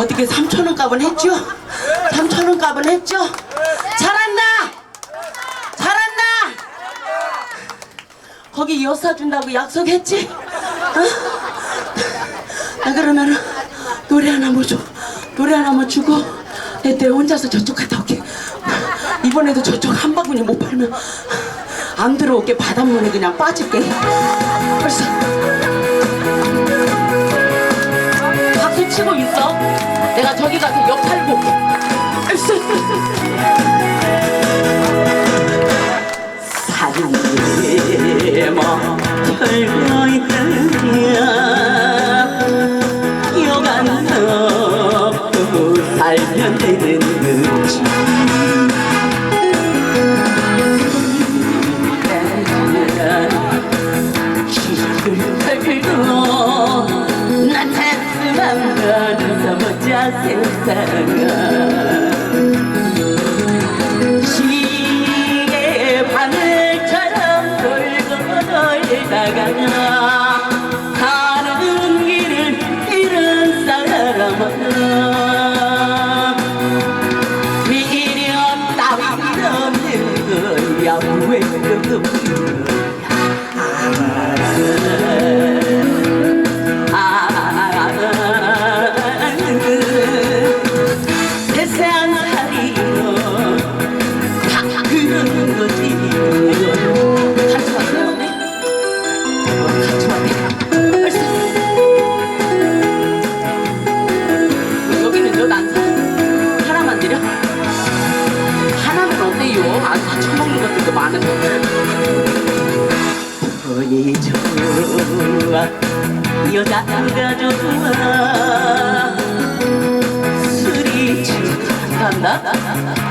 어떻게 3천원 값은 했죠? 3천원 값은 했죠? 잘한다! 잘한다! 거기 엿 사준다고 약속했지? 어? 나 그러면은 노래 하나 뭐 줘. 노래 하나 뭐 주고 내 때 혼자서 저쪽 갔다 올게. 이번에도 저쪽 한 바구니 못 팔면 안 들어올게 바닷물에 그냥 빠질게. 벌써 박수 치고 있어. 내가 저기 가서 역 팔고 올게. 벌써. 사랑의 뭐 털고 있다냐 여간 없고 살면 되는 거지 돌다가 가는 길을 잃은 사람아. 미련 따위 없는 거야 왜그 세상 돈이 좋아 여자가 좋아. 술이 간다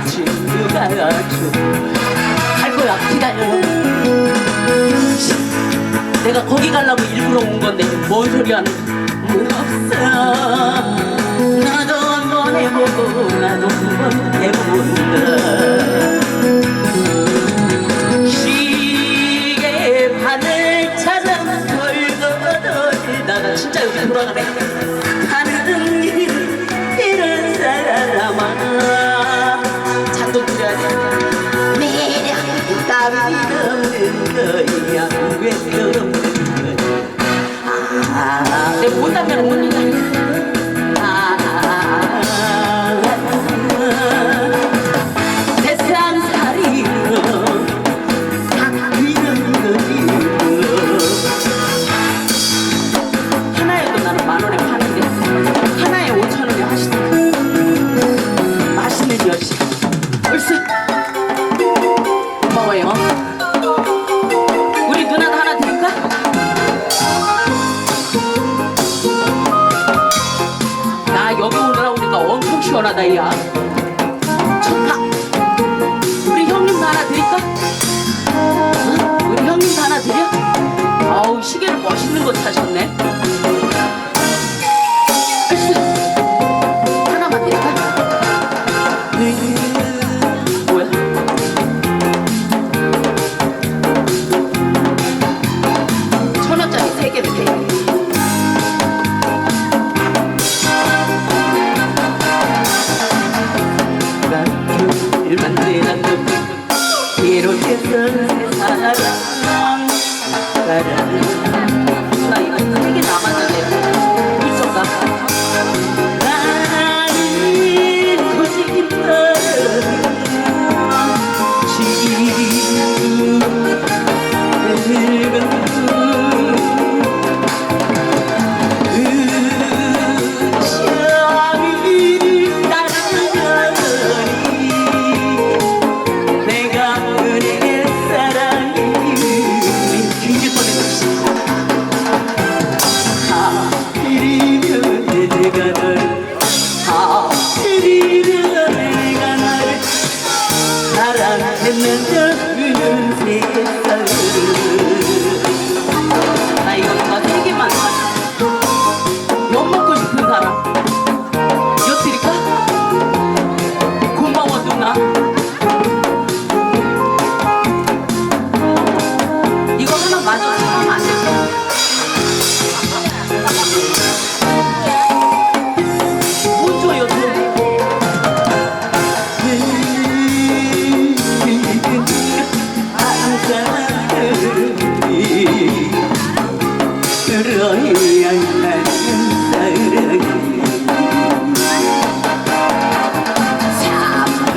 친구가 좋갈 거야 기다려. 내가 거기 가려고 일부러 온 건데 뭔 소리 하는 없어? 나도 한번 해보고 나도 한번 해본다 돌다가 진짜 여기 돌아가네 가는 길 이런 사람아 잔도 드려야 돼. 매력 따위 없는 거야. 왜 없는 거야? 아, 내가 못하면 못 읽어 시원하다 야 좋다 우리 형님도 하나 드릴까? 응? 우리 형님도 하나 드려? 아우 시계를 멋있는 거 사셨네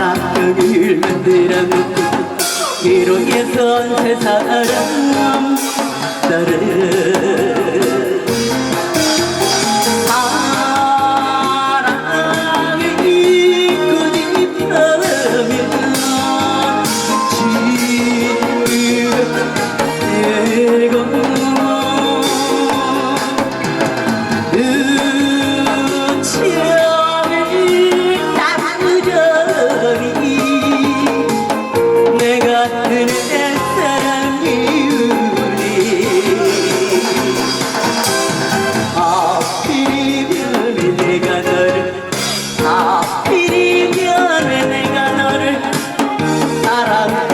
합격을 만들어놓고 기록에 선 세상 나를 사랑